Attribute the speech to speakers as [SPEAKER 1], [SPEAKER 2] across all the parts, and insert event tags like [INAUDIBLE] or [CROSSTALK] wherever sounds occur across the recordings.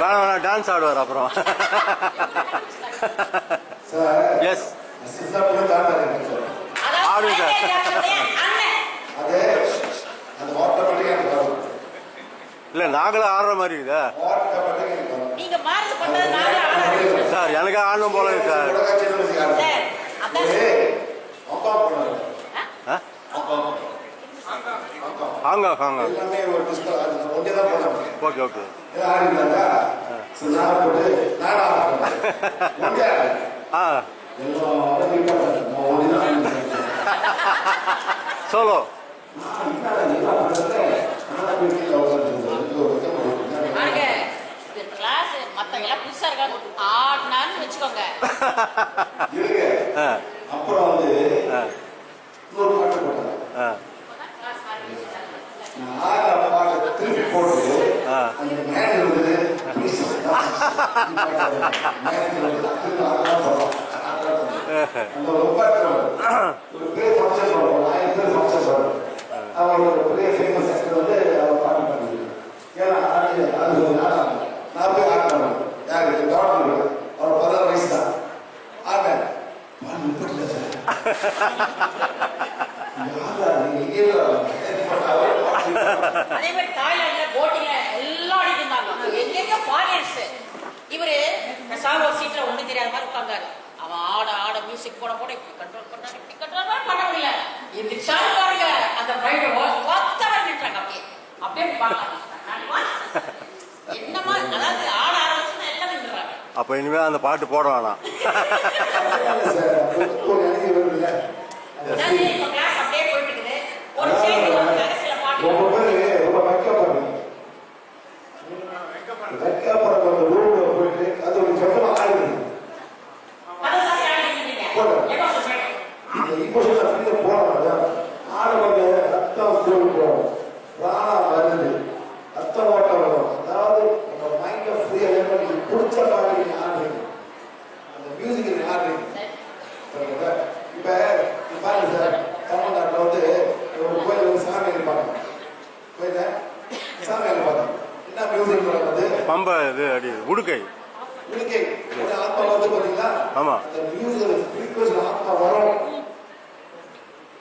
[SPEAKER 1] வேணாம் வேணாம் டான்ஸ் ஆடுவார் அப்புறம்.
[SPEAKER 2] சார்.
[SPEAKER 1] எஸ்
[SPEAKER 2] இருக்கு சார்
[SPEAKER 1] ஆடுங்க இல்லை நாங்களும் ஆடுற மாதிரி இருக்குதா. சார் எனக்கு ஆடணும் போல சார்
[SPEAKER 2] உலக சின்ன வயசுக்கு ஆடுறேன்.
[SPEAKER 3] சார், அதான்
[SPEAKER 2] ஏய், அம்பா போனாரு.
[SPEAKER 1] ஆ
[SPEAKER 2] அம்பா. அம்பா.
[SPEAKER 1] ஹாங்கா ஹாங்கா
[SPEAKER 2] எல்லாமே ஒரு disco ஆடுது. ஒன்றே தான் போனாங்க.
[SPEAKER 1] ஓகே ஓகே
[SPEAKER 2] ஏதோ ஆடிட்டாங்க. சரி, நான் போட்டு நானும் ஆடுறேன். ஒன்றே ஆடுறேன்.
[SPEAKER 1] ஆ
[SPEAKER 2] எல்லாம்.
[SPEAKER 1] சோலோ
[SPEAKER 3] புதுசா இருக்காங்க ஆடினான்னு வச்சுக்கோங்க
[SPEAKER 2] இருங்க.
[SPEAKER 1] ஆ
[SPEAKER 2] அப்புறம் வந்து
[SPEAKER 1] ஆ
[SPEAKER 2] இன்னொரு பாட்டு போட்டாங்க
[SPEAKER 1] ஆ
[SPEAKER 2] அது
[SPEAKER 3] மாதிரி தாய்லாந்துல போட்டிங்ல எல்லாம் ஆடிட்டு இருந்தாங்க எங்கெங்க ஃபாரினர்ஸ் இவரு ஒரு சீட்ல ஒண்ணு தெரியாத மாதிரி உட்கார்ந்தாரு. அவன் ஆட ஆட மியூசிக் போட போட இப்படி கண்ட்ரோல் பண்ணாரு. இப்படி கண்ட்ரோல் பண்ண முடியல. எந்திரிச்சாலும் பாருங்க. அந்த ஃப்ரைடே ஒத்தவன் நின்றாங்க அப்படியே. அப்படியே என்னமா அதாவது ஆட ஆரம்பிச்சுன்னா எல்லாம்
[SPEAKER 1] அப்போ இனிமேல் அந்த பாட்டு போட வேணாம்.
[SPEAKER 3] கிளாஸ் அப்படியே போயிட்டு இருக்குது. ஒரு சேர்ந்து வந்து சில பாட்டு
[SPEAKER 2] ரொம்ப பேர் ரொம்ப வெக்கப்படுறீங்க வெக்கப்படுற அந்த ரூம்ல போயிட்டு அது ஒரு சொந்தமா ஆடுது
[SPEAKER 3] அதை சாரி ஆடிட்டு எப்போ சொல்றேன்
[SPEAKER 2] இந்த இமோஷனல் ஃபீல்ட போறாங்க ஆடு வந்து ரத்தம் சூடு போகும் பிராணம் வருது ரத்த ஓட்டம் வரும் அதாவது நம்ம மைண்ட ஃப்ரீயா பண்ணி பிடிச்ச பாட்டு நீங்க ஆடுறீங்க அந்த மியூசிக் நீங்க ஆடுறீங்க சரிங்களா? இப்ப இப்ப பாருங்க சார் தமிழ்நாட்டுல வந்து ஒரு கோயில் வந்து சாமி இருப்பாங்க கோயில சாமி இருப்பாங்க என்ன மியூசிக்
[SPEAKER 1] பம்பை இது அடி உடுக்கை ஆமா.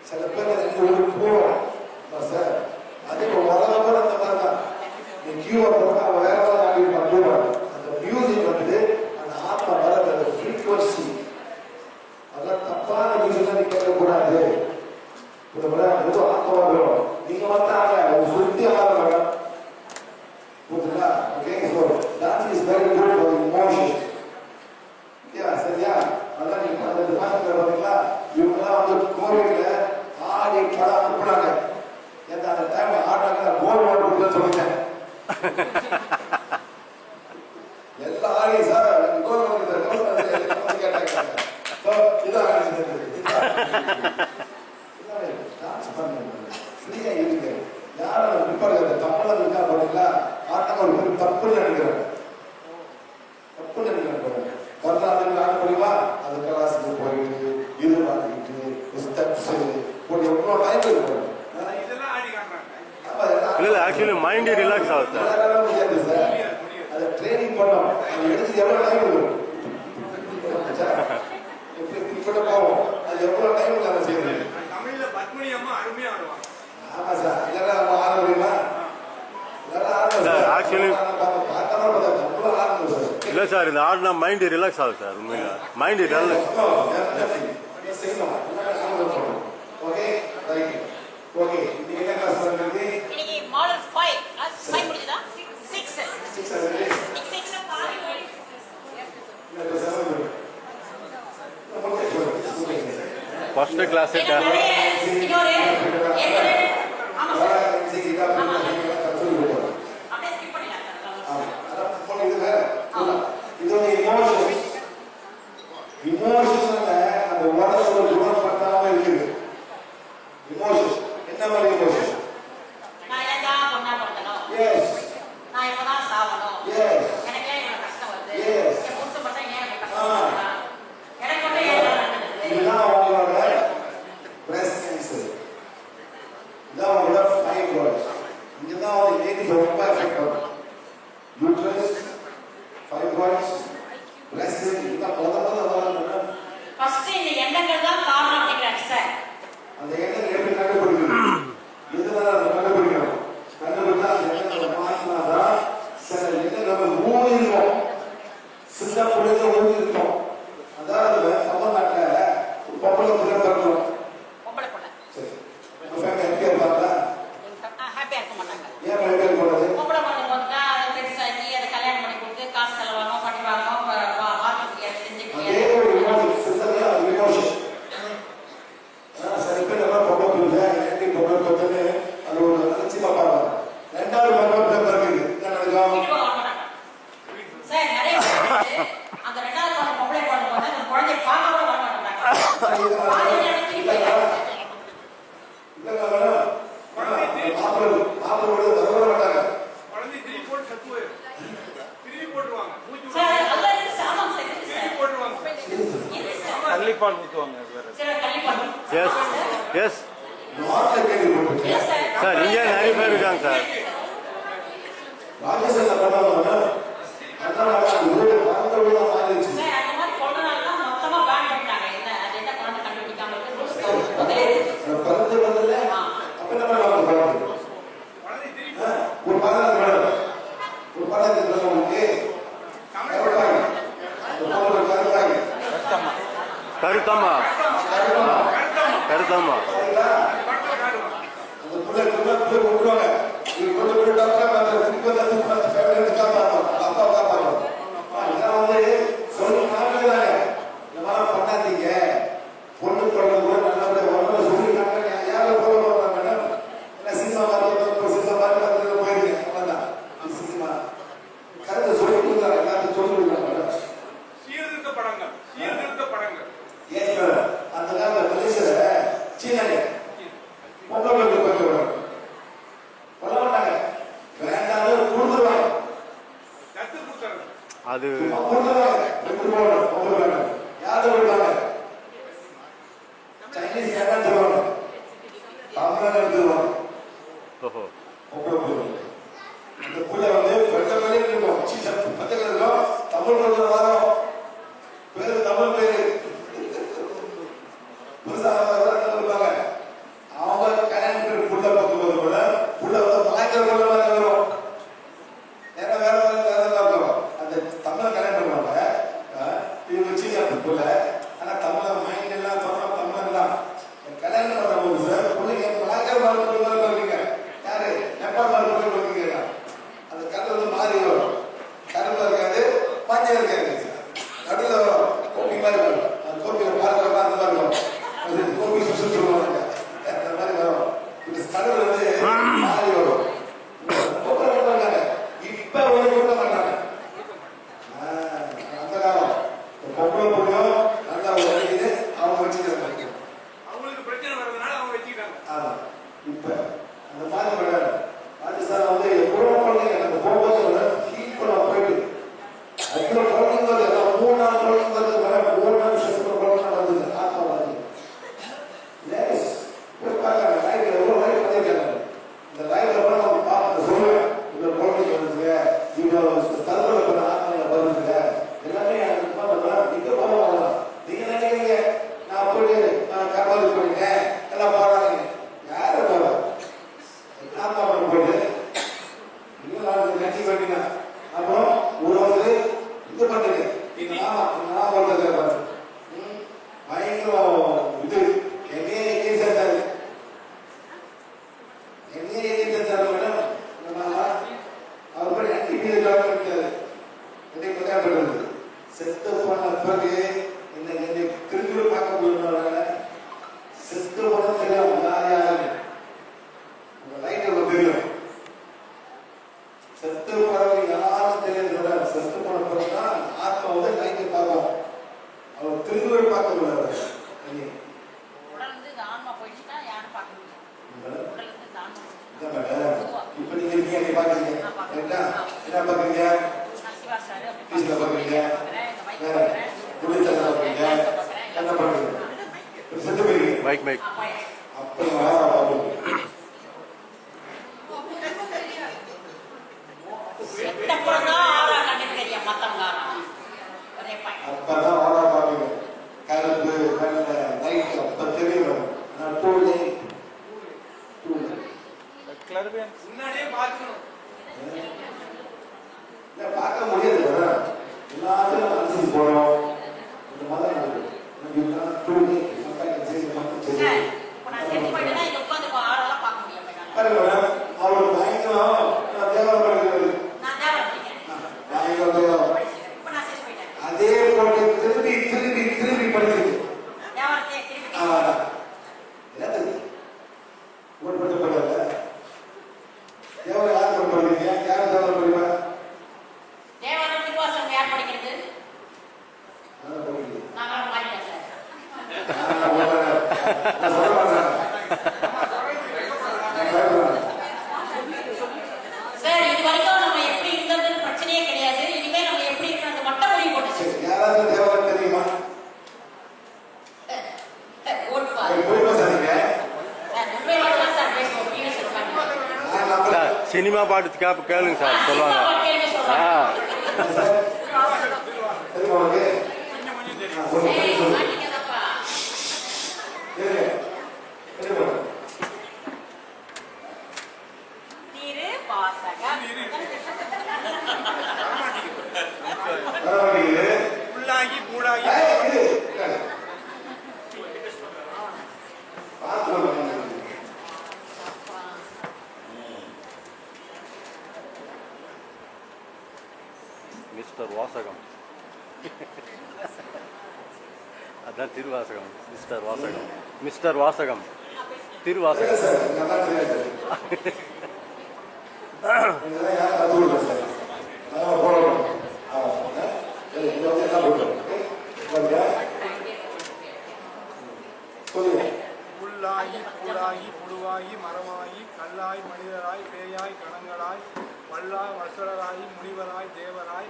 [SPEAKER 2] சில பேர் ஒரு போவோம் சார் அதே வரதப்ப அந்த மாதிரி தான். நீ கியூவை போட்டா அவன் வேற மாதிரி ஆடிப்பான் போவான் அந்த மியூசிக் வந்து அந்த ஆத்மா வர அந்த ஃப்ரீக்வன்சி அதெல்லாம் தப்பான மியூசிக் நீ கேட்கக்கூடாது? ஏதோ ஆத்மா வரும். நீங்க வந்தாங்க சுத்தி ஆடுறாங்க புரியுதுங்களா okay so dance is very good for emotions yeah சரியா அதான் நீங்க அந்த டிபார்ட்மெண்ட் பார்த்தீங்களா இவங்கெல்லாம் வந்து கோவிட்ல ஆடி படம் அனுப்புனாங்க எந்த அந்த டைம்ல ஆடுறாங்க கோல் வாட்டர் கொடுத்து சொல்லிட்டேன் எல்லா ஆடி sir cold water cold water கேட்டாங்க So, இதான்
[SPEAKER 3] రిలాక్స్ అవ్వాలి సార్
[SPEAKER 4] ముందుగా
[SPEAKER 3] మైండ్
[SPEAKER 4] డల్
[SPEAKER 3] ఫస్ట్ క్లాస్
[SPEAKER 5] கள்ளிப்பால் ஊற்றுவாங்க
[SPEAKER 1] எஸ் எஸ்
[SPEAKER 3] சார்
[SPEAKER 1] இங்கே நிறைய பேர் இருக்காங்க sir
[SPEAKER 5] Rajesh
[SPEAKER 1] Karuthamma. Karuthamma.
[SPEAKER 2] Doctor What's up? பண்ண பிறகு இந்த கிரிக்கெட் பார்க்க போயிருந்தாங்க செத்து எல்லாருமே முன்னாடியே பார்க்கணும். பார்க்க முடியாது.
[SPEAKER 3] எல்லாரும்
[SPEAKER 2] போனோம் சினிமா பாட்டு கேப்பு கேளுங்க சார் சொல்லுவாங்க. ஆ.
[SPEAKER 4] உள்ளாகி
[SPEAKER 2] பூடாகி திருவாசகம் மிஸ்டர் வாசகம். மிஸ்டர் வாசகம். திருவாசகம்.
[SPEAKER 4] புல்லாகி புலாகி புழுவாகி மரமாகி கல்லாய் மனிதராய் பேயாய் கணங்களாய் பல்லாய் வசராய் முனிவராய் தேவராய்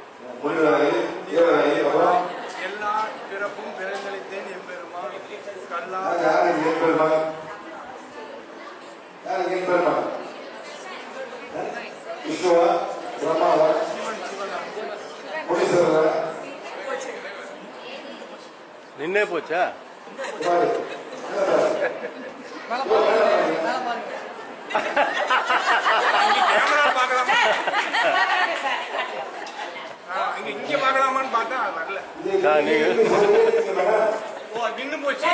[SPEAKER 3] தேவராய்.
[SPEAKER 4] எல்லா பிறப்பும் பிறந்தளித்தேன் எம்பெருமான்.
[SPEAKER 3] கல்லா எம்பெருமான்? எம்பெருமான்? விஷ்ணுவா?
[SPEAKER 2] நின்னே போச்சா?
[SPEAKER 4] மேல
[SPEAKER 2] பாருங்க மேல
[SPEAKER 4] பாருங்க. [LAUGHS] நின்று போச்சு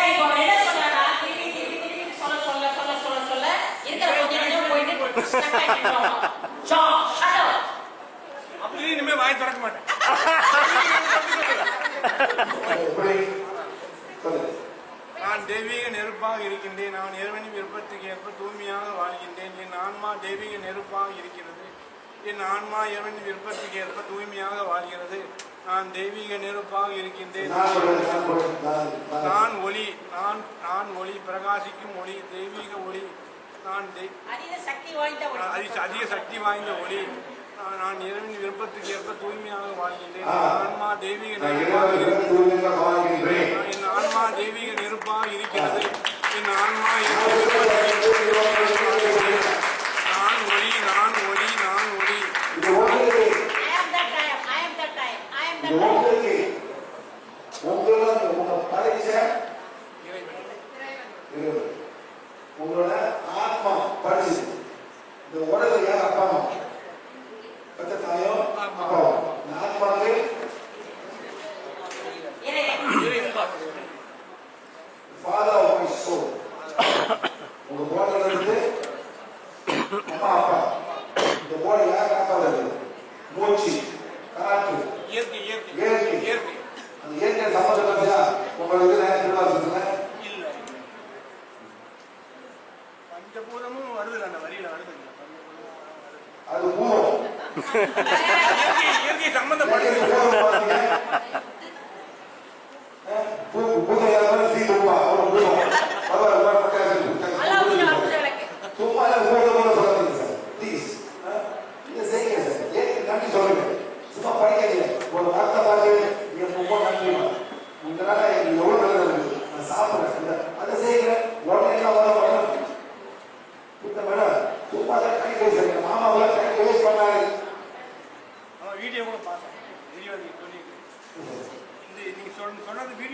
[SPEAKER 4] அப்படி வாய் திறக்க மாட்டேன் நான் தெய்வீக நெருப்பாக இருக்கின்றேன் நான் இறைவனின் விருப்பத்துக்கு ஏற்ப தூய்மையாக வாழ்கின்றேன் என் ஆன்மா தெய்வீக நெருப்பாக இருக்கிறது என் ஆன்மா இறைவனின் விருப்பத்துக்கு ஏற்ப தூய்மையாக வாழ்கிறது நான் தெய்வீக நெருப்பாக இருக்கின்றேன்.
[SPEAKER 3] நான்
[SPEAKER 4] ஒளி நான் நான் ஒளி பிரகாசிக்கும் ஒளி தெய்வீக ஒளி நான் அதிக சக்தி வாய்ந்த ஒளி. நான் இறைவன் விருப்பத்துக்கு ஏற்ப தூய்மையாக வாழ்கின்றேன். ஆன்மா தெய்வீக நெருப்பாக என் ஆன்மா தெய்வீக நெருப்பாக இருக்கிறது. என் ஆன்மா பஞ்ச பூதமும் வருதுல்ல அந்த வரியில வருதுல்ல
[SPEAKER 3] அது பூதம்
[SPEAKER 4] இயற்கை
[SPEAKER 2] சம்பந்தப்பட்டது. பூதம் பூதம்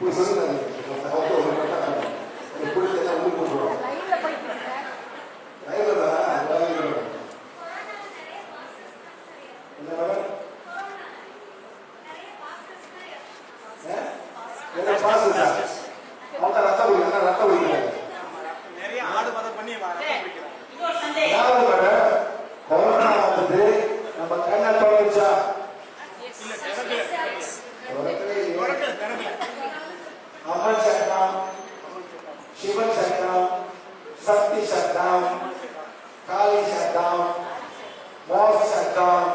[SPEAKER 2] இப்படி சொல்லுங்க. அவர்ட்ட ஒரு கட்டம் காணும். உங்களுக்கு பிடிச்சதா உங்களுக்கு கூப்பிடுவாங்க. லைவ்ல தான், லைவ்ல தான். என்ன மேடம்? ஆ? என்ன பாஸ் சார்? அவங்க ரத்தம் குடிக்கிறாங்க, ரத்தம் குடிக்கிறாங்க.
[SPEAKER 4] நிறைய ஆடு மதம் பண்ணி ரத்தம் குடிக்கிறாங்க
[SPEAKER 3] இன்னொரு சந்தேகம்
[SPEAKER 2] அதாவது மேடம், கொரோனா வந்தது நம்ம கண்ணை திறந்துச்சா?
[SPEAKER 4] இல்ல திறக்கல
[SPEAKER 2] திறக்கவே இல்லையே.
[SPEAKER 4] திறக்கல திறக்கல
[SPEAKER 2] அமன் சட்டம் சிவன் சட்டம் சக்தி சட்டம் காளி சட்டம் மோஸ் சட்டம்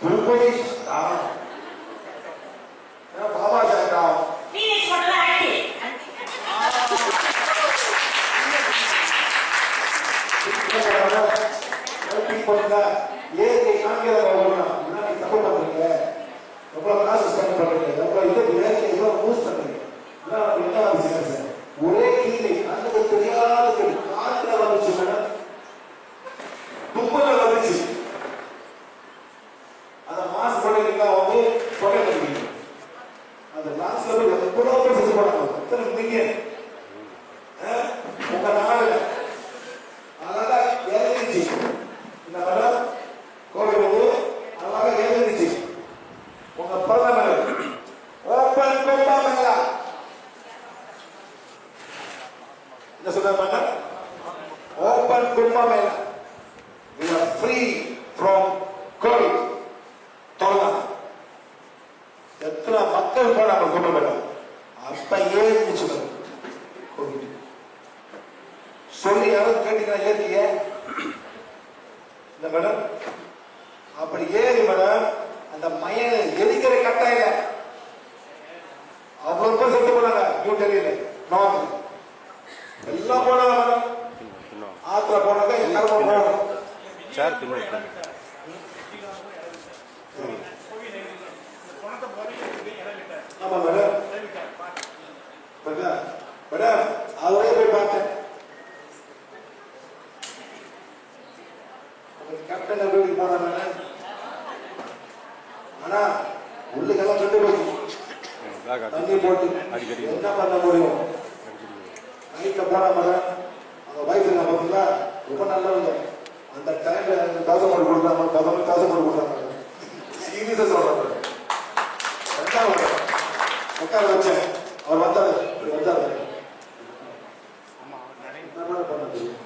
[SPEAKER 2] துர்பதி சட்டம் அஹ் பாபா சட்டம்
[SPEAKER 3] ஃபீனிக்ஸ் மட்டும் தான் ஆக்டிவ்
[SPEAKER 2] பண்ணுங்க ஏழு காங்கிரஸ் முன்னாடி தப்பு பண்றீங்க எவ்வளவு காசு ஸ்பெண்ட் பண்றீங்க எவ்வளவு இது வேலைக்கு எவ்வளவு என்ன சார் ஒரே கீழே அந்த தெரியாத கேள்வி. வந்துச்சு மேடம் தும்பல வந்துச்சு அந்த மாசு பண்ணிருக்கா வந்து கொலை பண்ணிருக்கீங்க அந்த லாஸ்ட்ல போய் எவ்வளவு பேர் செஞ்சு போனாங்க எத்தனை மில்லியன் உங்க நாடுல அழகா எழுதிச்சு இந்த மேடம் கோவில் வந்து அழகா எழுதிச்சு உங்க பிரதமர் ஓப்பன் கும்பாமேளா என்ன சொல்ற madam open Kumbh Mela we are free from covid சொல்லலாம் எத்தனை மக்கள் கூட போனாங்க கும்பமேளா அப்ப ஏறிச்சு கோவிட் சொல்லி யாராவது கேட்டீங்கன்னா ஏறிய இந்த மேடம் அப்படி ஏறி மேடம் அந்த மயனை எரிக்கிற கட்டாயம் அவ்வளவு பேர் செத்து போனாங்க நியூ டெல்லியில நார்த் எல்லாம் போனாங்க மேடம்.
[SPEAKER 1] இன்னும்
[SPEAKER 2] ஆத்திர போனாங்க எல்லாரும் போனாங்க.
[SPEAKER 1] சேர்
[SPEAKER 2] ஆமா மேடம் மேடம் மேடம் அவரே போய் பார்த்தேன். கேப்டன் வீட்டுக்கு போனா மேடம் ஆனா உள்ளுக்கெல்லாம் கண்டு போச்சு தண்ணி போட்டு என்ன பண்ண முடியும்? நைட்ல போனா மேடம் அவங்க வைஃப் என்ன பார்த்தீங்களா ரொம்ப நல்லவங்க. அந்த டைம்ல எனக்கு காசு போட்டு கொடுக்குறாங்க பதினொன்று காசு போட்டு கொடுக்குறாங்க சீரியஸா சொல்றாங்க வச்சேன் அவர் வந்தார். இப்படி வந்தாரு என்ன மேடம் பண்ண தெரியும்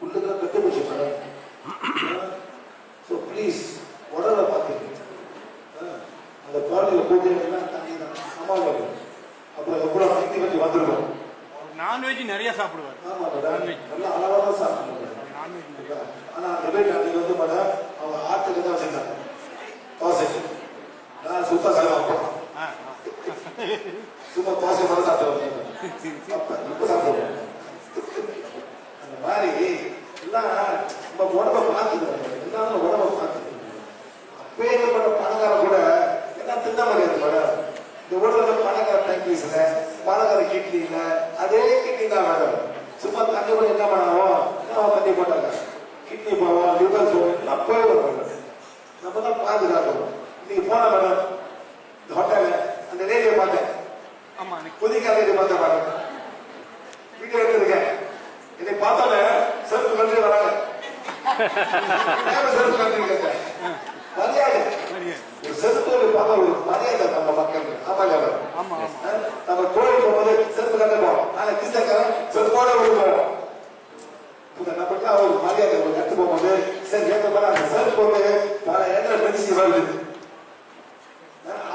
[SPEAKER 2] உள்ளுக்கெல்லாம் கட்டு போச்சு மேடம் ஸோ ப்ளீஸ் உடலை பார்த்துங்க அந்த குழந்தைய கூட்டி எல்லாம் தண்ணி தான் அம்மா அப்புறம் எவ்வளோ சக்தி வச்சு வந்திருக்கோம்
[SPEAKER 4] நான்வெஜ் நிறைய சாப்பிடுவார்
[SPEAKER 2] ஆமா மேடம் நல்லா அளவாக தான் சாப்பிடணும்
[SPEAKER 4] நான்வெஜ்
[SPEAKER 2] ஆனா அந்த வீட்டு அன்னைக்கு வந்து மேடம் அவங்க ஆட்டுக்கு தான் வச்சிருந்தாங்க தோசை நான் சுத்தா சாப்பிடுவோம்
[SPEAKER 4] ஆ ஆ.
[SPEAKER 2] சும்மா தோசை மட்டும் சாப்பிட்டு வந்தேன் அப்ப இப்ப சாப்பிடுவோம் அந்த மாதிரி எல்லாம் நம்ம உடம்ப பார்த்துக்கணும் எல்லாம் உடம்ப பார்த்துக்கணும் அப்பேற்பட்ட பணக்கார கூட எல்லாம் தின்ன முடியாது மேடம் இந்த உடம்புல பணக்கார டேங்கிஸ்ல பணக்கார கிட்னில அதே கிட்னி தான் மேடம் சும்மா தண்ணி கூட என்ன பண்ணுவோம் என்ன தண்ணி போட்டாங்க. கிட்னி போவோம் லிவர் போவோம் எல்லாம் போயிடும் மேடம் நம்ம தான் பாதுகாக்கணும் இன்னைக்கு போனா மேடம் இந்த ஹோட்டல்ல அந்த ரேடியோ பார்த்தேன். புதிய ரேடியோ பார்த்தேன் மேடம் வீடியோ எடுத்திருக்கேன் என்னை பார்த்தோன்னே செருப்பு கல்வி வராங்க. [LAUGHS] செருப்பு கேட்டேன்? மரியாதை. செருப்பு பார்த்தா ஒரு மரியாதை நம்ம மக்களுக்கு ஆமாங்க நம்ம கோயில் போகும்போது செருப்பு கட்ட போவோம். ஆனா கிறிஸ்தக்காரன் செருப்போட விழுவோம் நம்மளுக்கு ஒரு மரியாதை ஒரு கட்டு போகும்போது சரி ஏற்ற மாதிரி அந்த செருப்பு வந்து பல இடத்துல மெடிசின் வருது.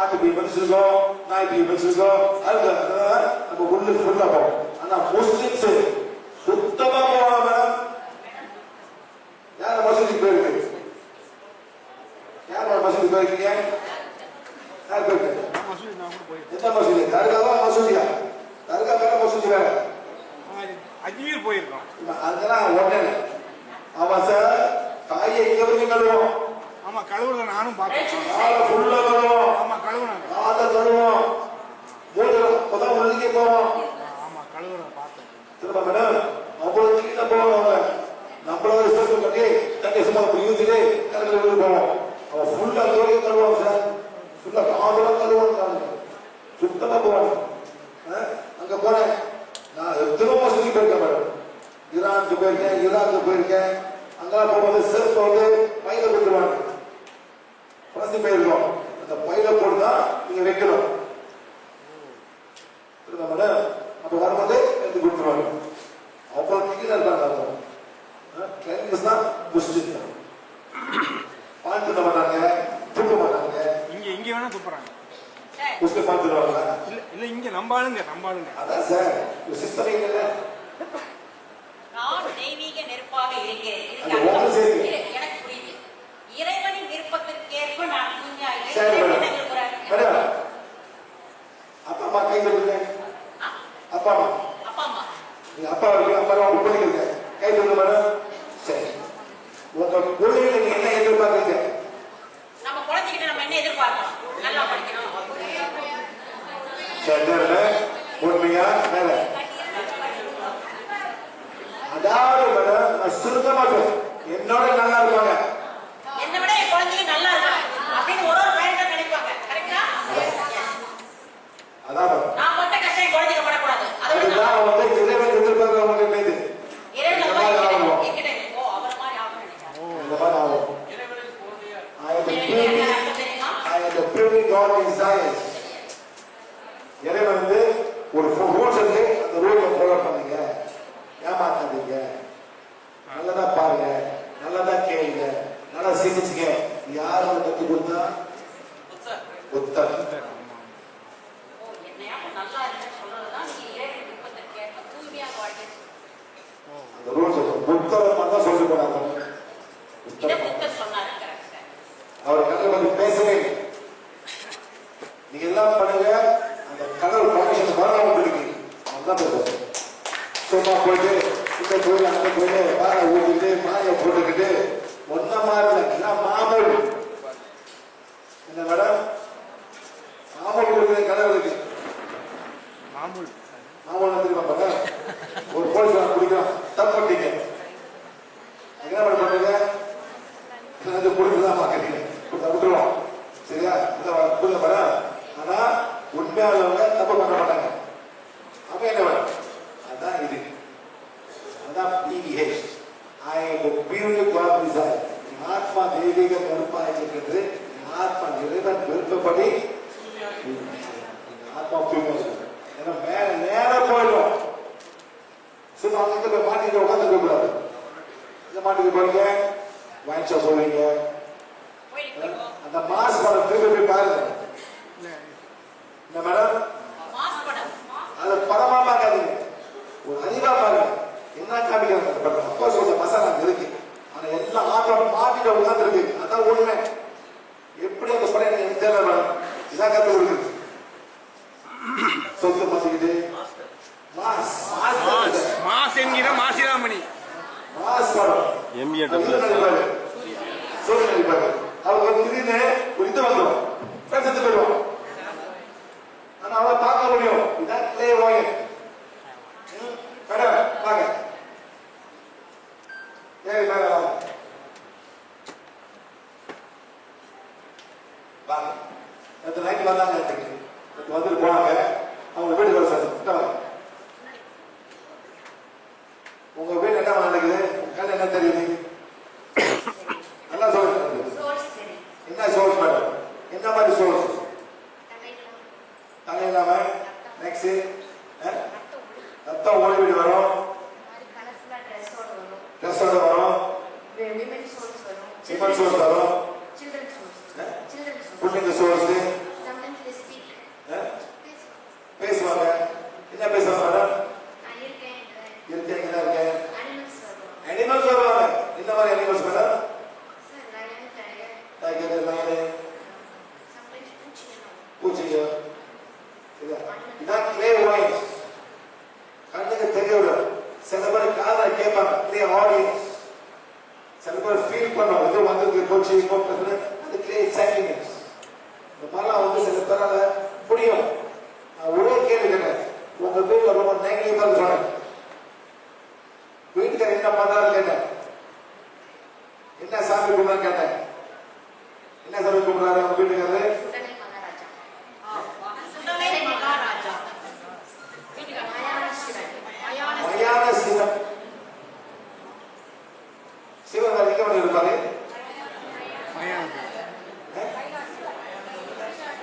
[SPEAKER 2] ஆட்டு பீ மெடிச்சிருக்கோம் நாய் பீ மெடிச்சிருக்கோம் அதுக்கு அதனால நம்ம உள்ளுக்கு ஃபுல்லா போவோம். ஆனா முஸ்லிம்ஸ் சுத்தமா போவாங்க மேடம் யார்
[SPEAKER 4] மசூதி நான் கூட போயிருக்கேன்
[SPEAKER 2] எந்த மசூதி தர்காவா மசூதியா தர்கா வேற மசூதி வேற
[SPEAKER 4] ஆ, அஜ்மீர் போயிருக்கோம்
[SPEAKER 2] அதெல்லாம் உடனே ஆமா சார் காயை இங்க வரைக்கும் கழுவோம்
[SPEAKER 4] ஆமா கழுவுல நானும் பார்த்தேன்
[SPEAKER 2] காலை ஃபுல்லா கழுவோம்
[SPEAKER 4] ஆமா கழுவுனாங்க
[SPEAKER 2] காலை கழுவோம் மூஞ்சில அப்பதான் உள்ளே போவோம்
[SPEAKER 4] ஆமா கழுவுல பார்த்தேன்
[SPEAKER 2] திரும்ப மேடம் அவ்வளவு கீழே போவோம் நம்மளோட சேர்த்து கட்டி தண்ணி சும்மா போவோம் அவன் ஃபுல்லாக தோறையும் கழுவான் சார். ஃபுல்லா காதெல்லாம் கழுவான் சுத்தமா போவான். ஆ? அங்க போனேன் நான் எத்தனோ சுத்தி போயிருக்கேன் மேடம். ஈரானுக்கு போயிருக்கேன் ஈராக்கு போயிருக்கேன். அங்கெல்லாம் போகும்போது செருப்பை வந்து பையில கொடுத்துருவாங்க பசி போயிருக்கோம். அந்த பையில போட்டு தான் நீங்க வைக்கணும். புரியுதா மேடம்? அப்ப வரும்போது எடுத்து கொடுத்துருவாங்க. அவ்வளவு கீழே இருக்காங்க அவங்க. கிளைண்ட்ஸ் தான் முஸ்லிம் தான் பால் தின்ன மாட்டாங்க தூக்க மாட்டாங்க.
[SPEAKER 4] இங்க இங்க வேணா துப்புறாங்க
[SPEAKER 2] பால் தருவாங்க
[SPEAKER 4] இல்ல இல்ல இங்க நம்பாளுங்க நம்பாளுங்க
[SPEAKER 2] அதான் சார் சிஸ்டம் இல்லைல்ல
[SPEAKER 3] நான் தெய்வீக நெருப்பாக இருக்கிறேன் எனக்கு புரியுது. இறைவனின் விருப்பத்திற்கேற்ப நான் தூய்மையாக
[SPEAKER 2] சரி
[SPEAKER 3] இருக்கிறேன்
[SPEAKER 2] அப்பா அம்மா கை சொல்லுங்க அப்பா அம்மா.
[SPEAKER 3] அப்பா அம்மா.
[SPEAKER 2] நீங்க அப்பா இருக்கு அப்பா அம்மா பண்ணிக்கிறீங்க கை சொல்லுங்க மேடம். சரி. உங்க பிள்ளைகளை நீங்க என்ன எதிர்பார்க்குறீங்க
[SPEAKER 3] நம்ம குழந்தைகிட்ட நம்ம என்ன எதிர்பார்க்கணும் நல்லா படிக்கணும்
[SPEAKER 2] சரி உண்மையா மேல. அதாவது மேடம் நான் சுருக்கமா சொல்றேன். என்னோட நல்லா இருப்பாங்க.
[SPEAKER 3] என்னை விட என் குழந்தைங்க நல்லா இருக்கணும் அப்படின்னு ஒரு ஒரு நினைப்பாங்க. கரெக்டா
[SPEAKER 2] அதான்.
[SPEAKER 3] நான் பட்ட கஷ்டம் குழந்தைங்க படக்கூடாது.
[SPEAKER 2] அதுதான் வந்து இறைவன் எதிர்பார்க்கிறவங்க மீது
[SPEAKER 3] இறைவன்
[SPEAKER 2] இந்த
[SPEAKER 3] நம்ம
[SPEAKER 2] மாதிரி
[SPEAKER 3] என்கிட்ட-
[SPEAKER 2] ஆகும்
[SPEAKER 3] என்கிட்ட இருக்கோ அவர் மாதிரி ஆகணும்னு நினைக்கிறார்
[SPEAKER 2] இந்த மாதிரி ஆகும் I am the
[SPEAKER 3] இறைவனுக்கு என்ன
[SPEAKER 2] proving-
[SPEAKER 3] அர்த்தம் தெரியுமா
[SPEAKER 2] I am the proving God in science. இறைவன் வந்து ஒரு ரூல்ஸ் இருக்கு அந்த ரூல்ஸை ஃபாலோ பண்ணுங்க ஏமாத்தாதீங்க நல்லதா பாருங்க நல்லதா கேளுங்க நல்லா சிந்திச்சுங்க யார் அதை கற்றுக் கொடுத்தா புத்தர்
[SPEAKER 3] ஓ என்னையா நல்லா இருக்குன்னு சொல்றதுதான் நீங்க இறைவன் விருப்பத்திற்கேற்ப தூய்மையாக வாழ்க்கை
[SPEAKER 2] அந்த ரூல்ஸ் புத்தரை தான் சொல்லி போறாங்க
[SPEAKER 3] இதை
[SPEAKER 2] புத்தர்
[SPEAKER 3] புத்தர் சொன்னாரு கரெக்ட்
[SPEAKER 2] அவர் கடலை பத்தி பேசவே இல்லை. நீங்க எல்லாம் பண்ணுங்க அந்த கடல் பர்மிஷன் வரணும் உங்களுக்கு அதுதான் பேசுறேன் சும்மா போயிட்டு இந்த கோயில் அந்த கோயில் பாறை ஊட்டிக்கிட்டு மாயை போட்டுக்கிட்டு ஒன்ன மாதிரி இல்லை எல்லாம் மாமூல் என்ன மேடம் மாமூல் கொடுக்குற கடவுளுக்கு
[SPEAKER 4] மாமூல்
[SPEAKER 2] மாமூல் தெரியுமா பாருங்க ஒரு போலீஸ் குடிக்கிறோம் தப்பு பண்ணிட்டீங்க என்ன மேடம் பண்ணுங்க இது வந்து கொடுக்குதான் பார்க்குறீங்க கொடுத்தா விட்டுருவோம் சரியா இந்த புரியுத மேடம் ஆனா உண்மையாளவங்க தப்பு பண்ண மாட்டாங்க அவன் என்ன மேடம் அதான் இது அதான் பிஹெச் ஐ பியூரி டிசைர் ஆத்மா தெய்வீக நெருப்பாக இருக்கின்றது. ஆத்மா இறைவன் விருப்பப்படி ஆத்மா தூய்மை ஏன்னா மேல நேரா போயிடும். சும்மா அங்க போய் மாட்டிட்டு உட்காந்து கூடாது. இந்த மாட்டுக்கு போறீங்க வாங்கி ஷாப் போவீங்க
[SPEAKER 3] போயிட்டு
[SPEAKER 2] அந்த மாஸ் படம் திருப்பி போய் பாருங்க. இந்த மேடம்? அதை படமா பார்க்காதீங்க. ஒரு அறிவா பாருங்க. என்ன காமிக்கிறாங்க அப்பா சொல்ற மசாலா இருக்கு. ஆனா எல்லாம் ஆட்டம் மாட்டிட்டு உட்கார்ந்து இருக்கு அதான் உண்மை. எப்படி அந்த படம் எனக்கு மேடம் இதான் கத்து கொடுக்குது. சொத்து மாத்திக்கிட்டு மாஸ். மாஸ்.
[SPEAKER 4] என்கிற மாசிராமணி.
[SPEAKER 2] மாஸ் படம் நடிப்பாரு. அவர் ஒரு திடீர்னு ஒரு இது வந்துடும். செத்து போயிடுவான். ஆனா அவரை பார்க்க முடியும். இதான்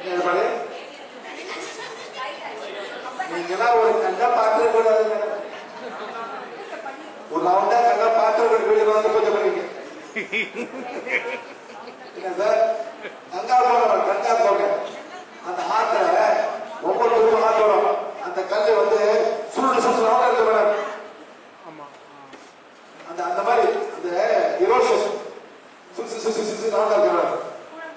[SPEAKER 2] எங்க இருப்பாரு ஒரு கண்ணா பார்த்து கூடாது ஒரு ரவுண்டா கண்ணா பார்த்து கூட வீடு வந்து கொஞ்சம் பண்ணுங்க என்ன சார்? கங்கா போக கங்கா போக அந்த ஆத்துல ஒவ்வொரு தூரம் ஆத்து வரும். அந்த கல் வந்து சுருண்டு சுருண்டு ரவுண்டா இருக்கு மேடம் அந்த அந்த மாதிரி அந்த இரோஷன் சுசு சுசு சுசு ரவுண்டா இருக்கு மேடம்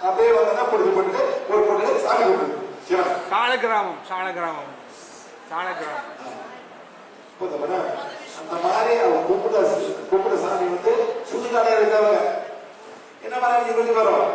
[SPEAKER 2] அப்படியே வந்தா பிடிச்சி போட்டு ஒரு போட்டு சாமி கும்பிடு. சிவன்.
[SPEAKER 4] சால கிராமம் சால கிராமம் சால கிராமம்
[SPEAKER 2] போதும் மேடம் அந்த மாதிரி அவங்க கும்பிட கும்பிட சாமி வந்து சுடுகாடே இருந்தவங்க என்ன மாதிரி கொஞ்சம் வரும்